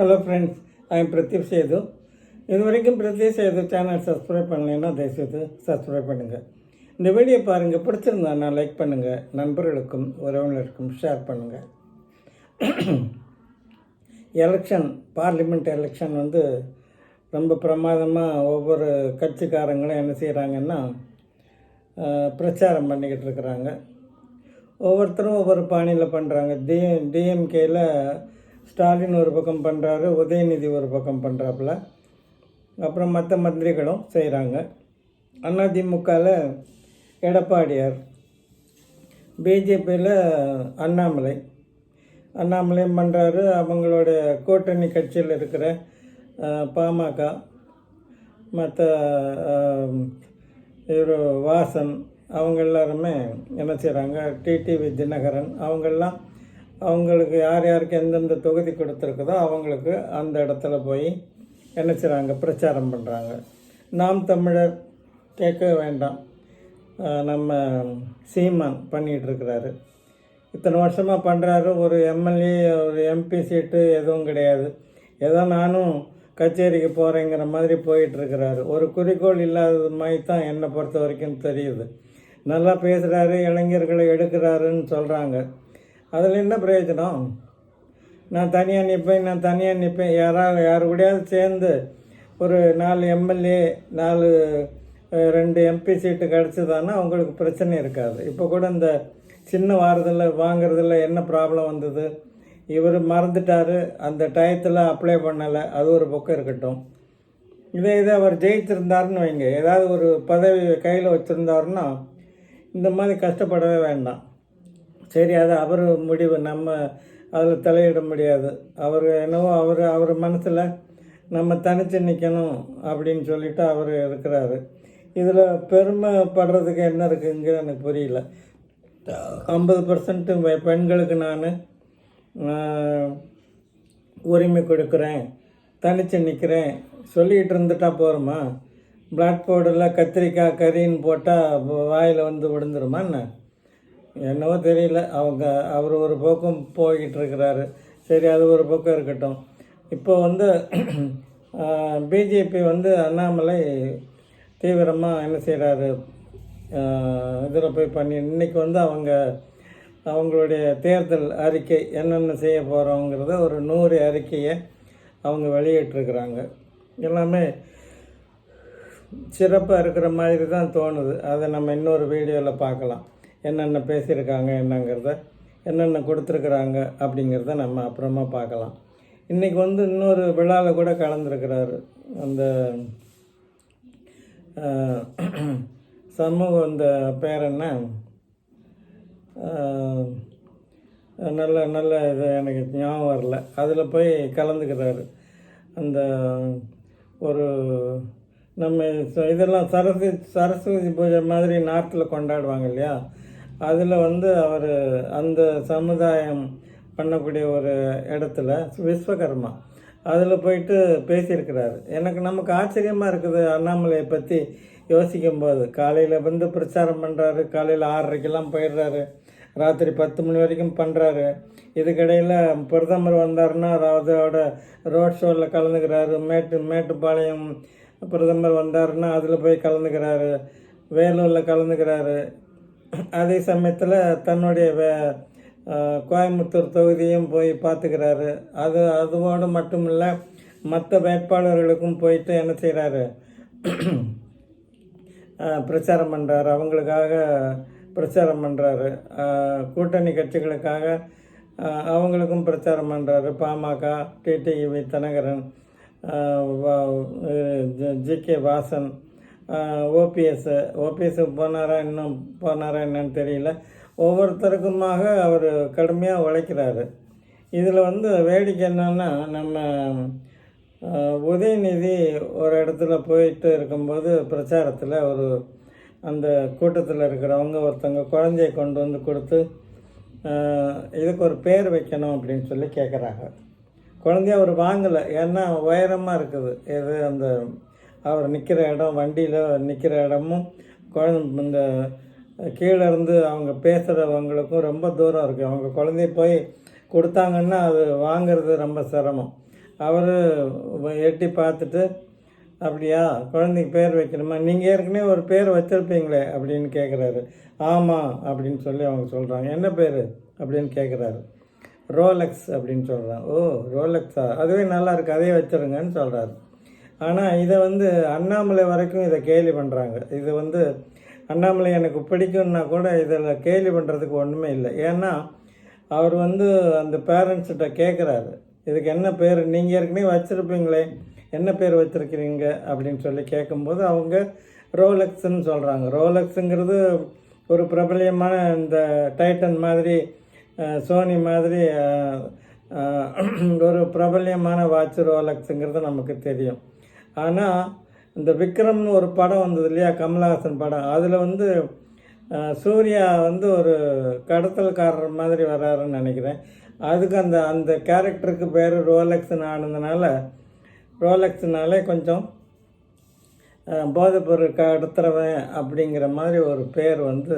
Hello friends I am Pradeep Sethu இது வரைக்கும் Pradeep Setu channel subscribe பண்ணலைன்னா தயவுசெய்து சப்ஸ்கிரைப் பண்ணுங்கள் இந்த வீடியோ பாருங்கள் பிடிச்சிருந்தானா லைக் பண்ணுங்கள் நண்பர்களுக்கும் உறவினருக்கும் ஷேர் பண்ணுங்கள் எலெக்ஷன் பார்லிமெண்ட் எலெக்ஷன் வந்து ரொம்ப பிரமாதமாக ஒவ்வொரு கட்சிக்காரங்களும் என்ன செய்கிறாங்கன்னா பிரச்சாரம் பண்ணிக்கிட்டு இருக்கிறாங்க. ஒவ்வொருத்தரும் ஒவ்வொரு பாணியில் பண்ணுறாங்க டி டிஎம்கேயில் ஸ்டாலின் ஒரு பக்கம் பண்ணுறாரு உதயநிதி ஒரு பக்கம் பண்ணுறாப்புல அப்புறம் மற்ற மந்திரிகளும் செய்கிறாங்க அதிமுகவில் எடப்பாடியார் பிஜேபியில் அண்ணாமலை. அண்ணாமலையும் பண்ணுறாரு அவங்களோட கூட்டணி கட்சியில் இருக்கிற பாமக மற்ற இவர் வாசன் அவங்க எல்லாருமே என்ன செய்கிறாங்க டிடிவி தினகரன் அவங்கெல்லாம் அவங்களுக்கு யார் யாருக்கு எந்தெந்த தொகுதி கொடுத்துருக்குதோ அவங்களுக்கு அந்த இடத்துல போய் என்ன செய்கிறாங்க பிரச்சாரம் பண்ணுறாங்க நாம் தமிழர் கேட்க வேண்டாம். நம்ம சீமான் பண்ணிகிட்டு இருக்கிறாரு. இத்தனை வருஷமாக பண்ணுறாரு ஒரு எம்எல்ஏ ஒரு எம்பி சீட்டு எதுவும் கிடையாது. ஏதோ நானும் கச்சேரிக்கு போகிறேங்கிற மாதிரி போயிட்டுருக்கிறாரு ஒரு குறிக்கோள் இல்லாதது மாதிரி தான் என்னை பொறுத்த வரைக்கும் தெரியுது. நல்லா பேசுகிறாரு இளைஞர்களை எடுக்கிறாருன்னு சொல்கிறாங்க அதில் என்ன பிரயோஜனம்? நான் தனியாக நிற்பேன் நான் தனியாக நிற்பேன் யாராவது யாரு கூடயாவது சேர்ந்து ஒரு நாலு எம்எல்ஏ நாலு ரெண்டு எம்பி சீட்டு கிடச்சிதான்னா அவங்களுக்கு பிரச்சனை இருக்காது. இப்போ கூட இந்த சின்ன வாரதில் வாங்குறதில் என்ன ப்ராப்ளம் வந்தது? இவர் மறந்துட்டாரு. அந்த டயத்தில் அப்ளை பண்ணலை. அது ஒரு பக்கம் இருக்கட்டும். இதே இதை அவர் ஜெயிச்சிருந்தாருன்னு வைங்க. ஏதாவது ஒரு பதவி கையில் வச்சுருந்தாருன்னா இந்த மாதிரி கஷ்டப்படவே வேண்டாம். சரி அது அவர் முடிவு நம்ம அதில் தலையிட முடியாது. அவர் என்னவோ அவர் அவர் மனசில் நம்ம தனித்து நிற்கணும் அப்படின்னு சொல்லிட்டு அவர் இருக்கிறாரு. இதில் பெருமைப்படுறதுக்கு என்ன இருக்குங்க எனக்கு புரியல. ஐம்பது பர்சன்ட்டு பெண்களுக்கு நான் உரிமை கொடுக்குறேன் தனிச்சு நிற்கிறேன் சொல்லிகிட்டு இருந்துட்டா போகிறோமா பிளாக் போர்டில் கத்திரிக்காய் கறின்னு போட்டால் வாயில் வந்து விழுந்துருமா என்ன? என்னவோ தெரியல. அவங்க அவர் ஒரு பக்கம் போய்கிட்டு இருக்கிறாரு சரி அது ஒரு பக்கம் இருக்கட்டும். இப்போ வந்து பிஜேபி வந்து அண்ணாமலை தீவிரமாக என்ன செய்கிறாரு இதில் போய் பண்ணி இன்னைக்கு வந்து அவங்க அவங்களுடைய தேர்தல் அறிக்கை என்னென்ன செய்ய போகிறோங்கிறத ஒரு நூறு அறிக்கையை அவங்க வெளியிட்டிருக்கிறாங்க. எல்லாமே சிறப்பாக இருக்கிற மாதிரி தான் தோணுது. அதை நம்ம இன்னொரு வீடியோவில் பார்க்கலாம். என்னென்ன பேசியிருக்காங்க என்னங்கிறத என்னென்ன கொடுத்துருக்குறாங்க அப்படிங்கிறத நம்ம அப்புறமா பார்க்கலாம். இன்றைக்கி வந்து இன்னொரு விழாவில் கூட கலந்துருக்கிறாரு. அந்த சமூக சமூகம் இந்த பேர் என்ன? நல்ல நல்ல இது எனக்கு ஞாபகம் வரல. அதில் போய் கலந்துக்கிறாரு. அந்த ஒரு நம்ம இதெல்லாம் சரஸ்வதி சரஸ்வதி பூஜை மாதிரி நாட்டில் கொண்டாடுவாங்க இல்லையா? அதில் வந்து அவர் அந்த சமுதாயம் பண்ணக்கூடிய ஒரு இடத்துல விஸ்வகர்மா அதில் போயிட்டு பேசியிருக்கிறாரு. எனக்கு நமக்கு ஆச்சரியமாக இருக்குது அண்ணாமலையை பற்றி யோசிக்கும்போது. காலையில் வந்து பிரச்சாரம் பண்ணுறாரு காலையில் ஆறரைக்கெல்லாம் போயிடுறாரு. ராத்திரி பத்து மணி வரைக்கும் பண்ணுறாரு இதுக்கிடையில் பிரதமர் வந்தாருன்னா அதோட ரோட் ஷோவில் கலந்துக்கிறாரு. மேட்டு மேட்டுப்பாளையம் பிரதமர் வந்தாருன்னா அதில் போய் கலந்துக்கிறாரு. வேலூரில் கலந்துக்கிறாரு. அதே சமயத்தில் தன்னுடைய வே கோயம்புத்தூர் தொகுதியும் போய் பார்த்துக்கிறாரு அது அதுவோடு மட்டும் இல்லை மற்ற வேட்பாளர்களுக்கும் போயிட்டு என்ன செய்கிறாரு பிரச்சாரம் பண்ணுறாரு அவங்களுக்காக பிரச்சாரம் பண்ணுறாரு கூட்டணி கட்சிகளுக்காக அவங்களுக்கும் பிரச்சாரம் பண்ணுறாரு PMK TTV Dhinakaran G K Vasan OPS OPS போனாரா இன்னும் போனாரா என்னன்னு தெரியல. ஒவ்வொருத்தருக்குமாக அவர் கடுமையாக உழைக்கிறாரு. இதில் வந்து வேடிக்கை என்னென்னா நம்ம உதயநிதி ஒரு இடத்துல போயிட்டு இருக்கும்போது பிரச்சாரத்தில் ஒரு அந்த கூட்டத்தில் இருக்கிறவங்க ஒருத்தவங்க குழந்தைய கொண்டு வந்து கொடுத்து இதுக்கு ஒரு பேர் வைக்கணும் அப்படின்னு சொல்லி கேட்குறாங்க குழந்தைய அவர் வாங்கலை. ஏன்னா உயரமாக இருக்குது. எது அந்த அவர் நிற்கிற இடம் வண்டியில் நிற்கிற இடமும் குழந்தை இந்த கீழே இருந்து அவங்க பேசுகிறவங்களுக்கும் ரொம்ப தூரம் இருக்குது அவங்க குழந்தைய போய் கொடுத்தாங்கன்னா அது வாங்குறது ரொம்ப சிரமம். அவர் எட்டி பார்த்துட்டு அப்படியா குழந்தைக்கு பேர் வைக்கணுமா? நீங்கள் ஏற்கனவே ஒரு பேர் வச்சுருப்பீங்களே அப்படின்னு கேட்குறாரு ஆமாம் அப்படின்னு சொல்லி அவங்க சொல்கிறாங்க என்ன பேர்? அப்படின்னு கேட்குறாரு ரோலெக்ஸ் அப்படின்னு சொல்கிறான் ஓ ரோலெக்ஸா? அதுவே நல்லா இருக்குது அதே வச்சுருங்கன்னு சொல்கிறாரு ஆனால் இதை வந்து அண்ணாமலை வரைக்கும் இதை கேலி பண்ணுறாங்க இது வந்து அண்ணாமலை எனக்கு பிடிக்கும்னா கூட இதில் கேலி பண்ணுறதுக்கு ஒன்றுமே இல்லை. ஏன்னா அவர் வந்து அந்த பேரண்ட்ஸ்கிட்ட கேட்குறாரு இதுக்கு என்ன பேர்? நீங்கள் ஏற்கனவே வச்சுருப்பீங்களே. என்ன பேர் வச்சுருக்கிறீங்க? அப்படின்னு சொல்லி கேட்கும்போது அவங்க ரோலெக்ஸ்ன்னு சொல்கிறாங்க ரோலக்ஸுங்கிறது ஒரு பிரபலியமான இந்த டைட்டன் மாதிரி சோனி மாதிரி ஒரு பிரபல்யமான வாட்ச் ரோலக்ஸுங்கிறது நமக்கு தெரியும். ஆனால் இந்த விக்ரம்னு ஒரு படம் வந்தது இல்லையா? கமல்ஹாசன் படம். அதில் வந்து சூர்யா வந்து ஒரு கடத்தல்காரர் மாதிரி வராருன்னு நினைக்கிறேன். அதுக்கு அந்த அந்த கேரக்டருக்கு பேர் ரோலெக்ஸ்னு ஆனதுனால ரோலெக்ஸ்னாலே கொஞ்சம் போதைப்பொருள் கடத்துறவன் அப்படிங்கிற மாதிரி ஒரு பேர் வந்து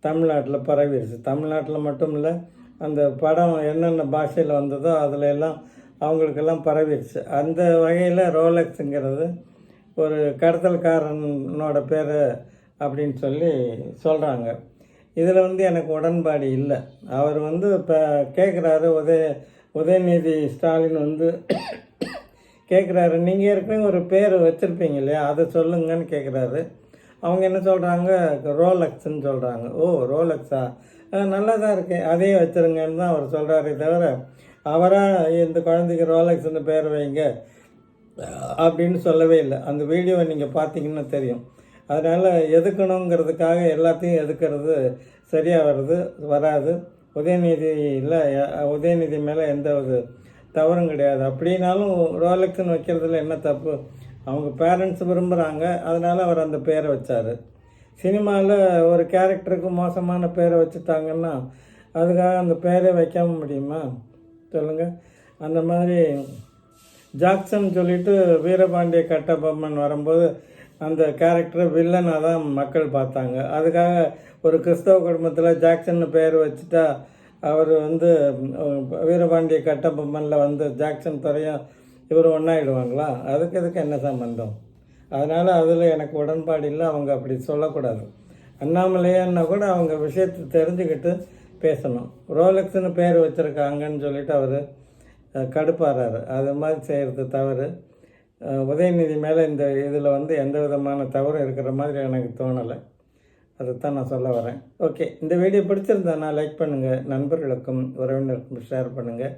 தமிழ்நாட்டில் பரவிடுச்சு தமிழ்நாட்டில் மட்டும் இல்லை அந்த படம் என்னென்ன பாஷையில் வந்ததோ அதில் எல்லாம் அவங்களுக்கெல்லாம் பரவிடுச்சு. அந்த வகையில் ரோலெக்ஸுங்கிறது ஒரு கடத்தல்காரனோட பேர் அப்படின்னு சொல்லி சொல்கிறாங்க இதில் வந்து எனக்கு உடன்பாடு இல்லை. அவர் வந்து இப்போ கேட்குறாரு உதய உதயநிதி ஸ்டாலின் வந்து கேட்குறாரு நீங்கள் ஏற்கனவே ஒரு பேர் வச்சுருப்பீங்க இல்லையா? அதை சொல்லுங்கன்னு கேட்குறாரு அவங்க என்ன சொல்கிறாங்க ரோலக்ஸ்ன்னு சொல்கிறாங்க ஓ ரோலக்ஸா? நல்லா தான் இருக்கு அதையும் வச்சுருங்கன்னு தான் அவர் சொல்கிறாரே தவிர அவராக இந்த குழந்தைக்கு ரோலக்ஸ்னு பேர் வைங்க. அப்படின்னு சொல்லவே இல்லை. அந்த வீடியோவை நீங்கள் பார்த்தீங்கன்னா தெரியும். அதனால் எதுக்கணுங்கிறதுக்காக எல்லாத்தையும் எதுக்கிறது சரியாக வருது வராது. உதயநிதியில் உதயநிதி மேலே எந்த ஒரு தவறும் கிடையாது. அப்படின்னாலும் ரோலெக்ஸ்னு வைக்கிறதுல என்ன தப்பு? அவங்க பேரண்ட்ஸ் விரும்புகிறாங்க அதனால் அவர் அந்த பேரை வச்சார். சினிமாவில் ஒரு கேரக்டருக்கு மோசமான பேரை வச்சுட்டாங்கன்னா அதுக்காக அந்த பேரே வைக்காம முடியுமா? சொல்லுங்கள் அந்த மாதிரி ஜாக்சன் சொல்லிட்டு வீரபாண்டிய கட்டபொம்மன் வரும்போது அந்த கேரக்டரை வில்லனாக தான் மக்கள் பார்த்தாங்க. அதுக்காக ஒரு கிறிஸ்தவ குடும்பத்தில் ஜாக்சன் பேர் வச்சுட்டா அவர் வந்து வீரபாண்டிய கட்டபொம்மனில் வந்து ஜாக்சன் துறையும் இவர் ஒன்றாயிடுவாங்களா அதுக்கு இதுக்கு என்ன சம்பந்தம்? அதனால் அதில் எனக்கு உடன்பாடு இல்லை அவங்க அப்படி சொல்லக்கூடாது. அண்ணாமலையான்னா கூட அவங்க விஷயத்தை தெரிஞ்சுக்கிட்டு பேசணும். ரோலெக்ஸ்னு பேர் வச்சுருக்காங்கன்னு சொல்லிட்டு அவர் கடுப்பாறாரு. அது மாதிரி செய்கிறது தவறு. உதயநிதி மேலே இந்த இதில் வந்து எந்த விதமான தவறும் இருக்கிற மாதிரி எனக்கு தோணலை. அதைத்தான் நான் சொல்ல வரேன். ஓகே இந்த வீடியோ பிடிச்சிருந்தா லைக் பண்ணுங்கள் நண்பர்களுக்கும் உறவினருக்கும் ஷேர் பண்ணுங்கள்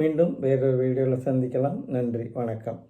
மீண்டும் வேறொரு வீடியோவில் சந்திக்கலாம். நன்றி வணக்கம்.